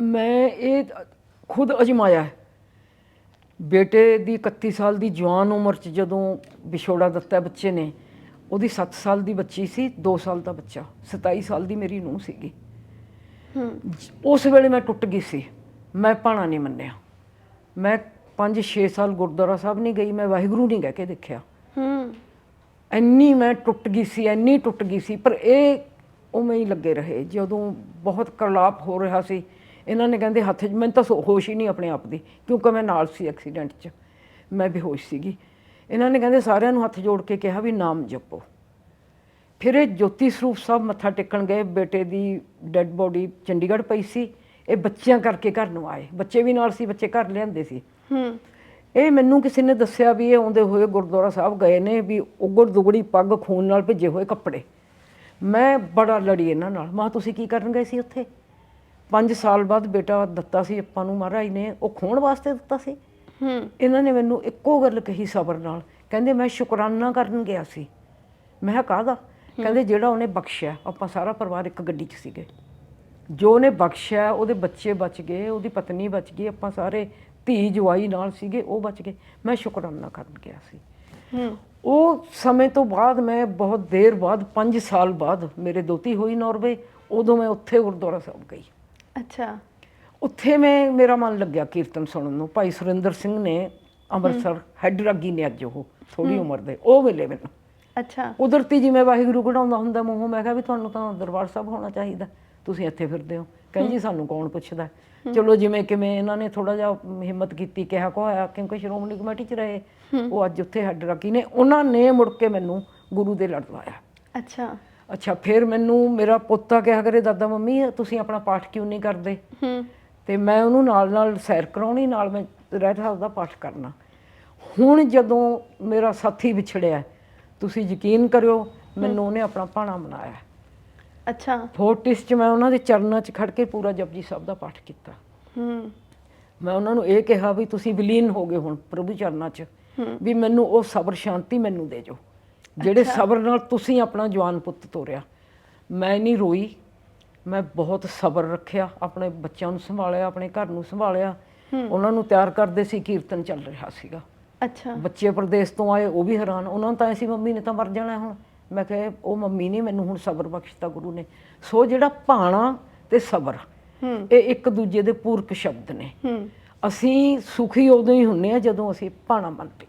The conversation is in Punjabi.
ਮੈਂ ਇਹ ਖੁਦ ਅਜਮਾਇਆ ਹੈ। ਬੇਟੇ ਦੀ 31 ਸਾਲ ਦੀ ਜਵਾਨ ਉਮਰ 'ਚ ਜਦੋਂ ਵਿਛੋੜਾ ਦਿੱਤਾ ਬੱਚੇ ਨੇ ਉਹਦੀ 7 ਸਾਲ ਦੀ ਬੱਚੀ ਸੀ 2 ਸਾਲ ਦਾ ਬੱਚਾ 27 ਸਾਲ ਦੀ ਮੇਰੀ ਨੂੰਹ ਸੀਗੀ। ਹੂੰ। ਉਸ ਵੇਲੇ ਮੈਂ ਟੁੱਟ ਗਈ ਸੀ ਮੈਂ ਪਾਣਾ ਨਹੀਂ ਮੰਨਿਆ। ਮੈਂ 5-6 ਸਾਲ ਗੁਰਦੁਆਰਾ ਸਾਹਿਬ ਨਹੀਂ ਗਈ ਮੈਂ ਵਾਹਿਗੁਰੂ ਨਹੀਂ ਕਹਿ ਕੇ ਦੇਖਿਆ। ਹੂੰ। ਇੰਨੀ ਮੈਂ ਟੁੱਟ ਗਈ ਸੀ ਇੰਨੀ ਟੁੱਟ ਗਈ ਸੀ ਪਰ ਇਹ ਉਵੇਂ ਹੀ ਲੱਗੇ ਰਹੇ ਜਦੋਂ ਬਹੁਤ ਕਰਲਾਪ ਹੋ ਰਿਹਾ ਸੀ ਇਹਨਾਂ ਨੇ ਕਹਿੰਦੇ ਹੱਥ 'ਚ ਮੈਨੂੰ ਤਾਂ ਸੋ- ਹੋਸ਼ ਹੀ ਨਹੀਂ ਆਪਣੇ ਆਪ ਦੀ ਕਿਉਂਕਿ ਮੈਂ ਨਾਲ ਸੀ ਐਕਸੀਡੈਂਟ 'ਚ ਮੈਂ ਬੇਹੋਸ਼ ਸੀਗੀ। ਇਹਨਾਂ ਨੇ ਕਹਿੰਦੇ ਸਾਰਿਆਂ ਨੂੰ ਹੱਥ ਜੋੜ ਕੇ ਕਿਹਾ ਵੀ ਨਾਮ ਜਪੋ। ਫਿਰ ਇਹ ਜੋਤੀ ਸਰੂਪ ਸਾਹਿਬ ਮੱਥਾ ਟੇਕਣ ਗਏ ਬੇਟੇ ਦੀ ਡੈੱਡ ਬੋਡੀ ਚੰਡੀਗੜ੍ਹ ਪਈ ਸੀ ਇਹ ਬੱਚਿਆਂ ਕਰਕੇ ਘਰ ਨੂੰ ਆਏ। ਬੱਚੇ ਵੀ ਨਾਲ ਸੀ ਬੱਚੇ ਘਰ ਲਿਆਂਦੇ ਸੀ। ਹੂੰ। ਇਹ ਮੈਨੂੰ ਕਿਸੇ ਨੇ ਦੱਸਿਆ ਵੀ ਇਹ ਆਉਂਦੇ ਹੋਏ ਗੁਰਦੁਆਰਾ ਸਾਹਿਬ ਗਏ ਨੇ ਵੀ ਉਗੜ ਦੁਗੜੀ ਪੱਗ ਖੂਨ ਨਾਲ ਭਿੱਜੇ ਹੋਏ ਕੱਪੜੇ। ਮੈਂ ਬੜਾ ਲੜੀ ਇਹਨਾਂ ਨਾਲ ਮਾਂ ਤੁਸੀਂ ਕੀ ਕਰਨ ਗਏ ਸੀ ਉੱਥੇ? 5 ਸਾਲ ਬਾਅਦ ਬੇਟਾ ਦਿੱਤਾ ਸੀ ਆਪਾਂ ਨੂੰ ਮਹਾਰਾਜ ਨੇ ਉਹ ਖੋਣ ਵਾਸਤੇ ਦਿੱਤਾ ਸੀ। ਹੂੰ। ਇਹਨਾਂ ਨੇ ਮੈਨੂੰ ਇੱਕੋ ਗੱਲ ਕਹੀ ਸਬਰ ਨਾਲ। ਕਹਿੰਦੇ ਮੈਂ ਸ਼ੁਕਰਾਨਾ ਕਰਨ ਗਿਆ ਸੀ। ਮੈਂ ਕਿਹਾ ਕਾਹਦਾ? ਕਹਿੰਦੇ ਜਿਹੜਾ ਉਹਨੇ ਬਖਸ਼ਿਆ ਆਪਾਂ ਸਾਰਾ ਪਰਿਵਾਰ ਇੱਕ ਗੱਡੀ 'ਚ ਸੀਗੇ। ਜੋ ਉਹਨੇ ਬਖਸ਼ਿਆ ਉਹਦੇ ਬੱਚੇ ਬਚ ਗਏ ਉਹਦੀ ਪਤਨੀ ਬਚ ਗਈ ਆਪਾਂ ਸਾਰੇ ਧੀ ਜਵਾਈ ਨਾਲ ਸੀਗੇ ਉਹ ਬਚ ਗਏ। ਮੈਂ ਸ਼ੁਕਰਾਨਾ ਕਰਨ ਗਿਆ ਸੀ। ਹੂੰ। ਉਹ ਸਮੇਂ ਤੋਂ ਬਾਅਦ ਮੈਂ ਬਹੁਤ ਦੇਰ ਬਾਅਦ 5 ਸਾਲ ਬਾਅਦ ਮੇਰੇ ਦੋਤੀ ਹੋਈ ਨਾਰਵੇ ਉਦੋਂ ਮੈਂ ਉੱਥੇ ਗੁਰਦੁਆਰਾ ਸਾਹਿਬ ਗਈ। ਅੱਛਾ। ਉੱਥੇ ਮੈਂ ਮੇਰਾ ਮਨ ਲੱਗਿਆ ਕੀਰਤਨ ਸੁਣਨ ਨੂੰ। ਭਾਈ ਸੁਰਿੰਦਰ ਸਿੰਘ ਨੇ ਅੰਮ੍ਰਿਤਸਰ ਹੈਡ ਰਾਗੀ ਨੇ ਅੱਜ ਉਹ ਥੋੜੀ ਉਮਰ ਦੇ ਉਹ ਮਿਲੇ ਮੈਨੂੰ। ਅੱਛਾ। ਕੁਦਰਤੀ ਜਿਵੇਂ ਵਾਹਿਗੁਰੂ ਕਢਾਉਂਦਾ ਹੁੰਦਾ ਮੂੰਹੋਂ ਮੈਂ ਕਿਹਾ ਵੀ ਤੁਹਾਨੂੰ ਤਾਂ ਦਰਬਾਰ ਸਾਹਿਬ ਹੋਣਾ ਚਾਹੀਦਾ। ਤੁਸੀਂ ਇੱਥੇ ਫਿਰਦੇ ਹੋ। ਕਹਿੰਦੇ ਜੀ ਸਾਨੂੰ ਕੌਣ ਪੁੱਛਦਾ? ਚਲੋ ਜਿਵੇਂ ਕਿਵੇਂ ਇਹਨਾਂ ਨੇ ਥੋੜਾ ਜਿਹਾ ਹਿੰਮਤ ਕੀਤੀ ਕਿਹਾ ਕੋਇਆ ਕਿਉਂਕਿ ਸ਼੍ਰੋਮਣੀ ਕਮੇਟੀ 'ਚ ਰਹੇ। ਉਹ ਅੱਜ ਉੱਥੇ ਹੈਡ ਰਾਗੀ ਨੇ। ਉਹਨਾਂ ਨੇ ਮੁੜ ਕੇ ਮੈਨੂੰ ਗੁਰੂ ਦੇ ਲੜ ਲਾਇਆ। ਅੱਛਾ। ਅੱਛਾ ਫਿਰ ਮੈਨੂੰ ਮੇਰਾ ਪੋਤਾ ਕਿਹਾ ਕਰੇ ਦਾਦਾ ਮੰਮੀ ਤੁਸੀਂ ਆਪਣਾ ਪਾਠ ਕਿਉਂ ਨਹੀਂ ਕਰਦੇ? ਹੂੰ। ਤੇ ਮੈਂ ਉਹਨੂੰ ਨਾਲ ਨਾਲ ਸੈਰ ਕਰਾਉਣੀ ਨਾਲ ਮੈਂ ਰਹਿਤ ਸਾਹਿਬ ਦਾ ਪਾਠ ਕਰਨਾ। ਹੁਣ ਜਦੋਂ ਮੇਰਾ ਸਾਥੀ ਵਿਛੜਿਆ ਤੁਸੀਂ ਯਕੀਨ ਕਰਿਓ ਮੈਨੂੰ ਉਹਨੇ ਆਪਣਾ ਭਾਣਾ ਬਣਾਇਆ ਅੱਛਾ। ਫੋਰਟਿਸ 'ਚ ਮੈਂ ਉਹਨਾਂ ਦੇ ਚਰਨਾਂ 'ਚ ਖੜ ਕੇ ਪੂਰਾ ਜਪਜੀ ਸਾਹਿਬ ਦਾ ਪਾਠ ਕੀਤਾ। ਹੂੰ। ਮੈਂ ਉਹਨਾਂ ਨੂੰ ਇਹ ਕਿਹਾ ਵੀ ਤੁਸੀਂ ਵਿਲੀਨ ਹੋ ਗਏ ਹੁਣ ਪ੍ਰਭੂ ਚਰਨਾਂ 'ਚ ਵੀ ਮੈਨੂੰ ਉਹ ਸਬਰ ਸ਼ਾਂਤੀ ਮੈਨੂੰ ਦੇ ਜੋ। ਜਿਹੜੇ ਸਬਰ ਨਾਲ ਤੁਸੀਂ ਆਪਣਾ ਜਵਾਨ ਪੁੱਤ ਤੋਰਿਆ। ਮੈਂ ਨਹੀਂ ਰੋਈ। ਮੈਂ ਬਹੁਤ ਸਬਰ ਰੱਖਿਆ। ਆਪਣੇ ਬੱਚਿਆਂ ਨੂੰ ਸੰਭਾਲਿਆ ਆਪਣੇ ਘਰ ਨੂੰ ਸੰਭਾਲਿਆ। ਉਹਨਾਂ ਨੂੰ ਤਿਆਰ ਕਰਦੇ ਸੀ ਕੀਰਤਨ ਚੱਲ ਰਿਹਾ ਸੀਗਾ। ਅੱਛਾ। ਬੱਚੇ ਪ੍ਰਦੇਸ਼ ਤੋਂ ਆਏ ਉਹ ਵੀ ਹੈਰਾਨ। ਉਹਨਾਂ ਨੂੰ ਤਾਂ ਐਸੀ ਮੰਮੀ ਨੇ ਤਾਂ ਮਰ ਜਾਣਾ ਹੁਣ। ਮੈਂ ਕਿਹਾ ਉਹ ਮੰਮੀ ਨਹੀਂ ਮੈਨੂੰ ਹੁਣ ਸਬਰ ਬਖਸ਼ਤਾ ਗੁਰੂ ਨੇ। ਸੋ ਜਿਹੜਾ ਭਾਣਾ ਤੇ ਸਬਰ ਇਹ ਇੱਕ ਦੂਜੇ ਦੇ ਪੂਰਕ ਸ਼ਬਦ ਨੇ। ਅਸੀਂ ਸੁਖੀ ਉਦੋਂ ਹੀ ਹੁੰਨੇ ਆ ਜਦੋਂ ਅਸੀਂ ਭਾਣਾ ਮੰਨ ਪਈਏ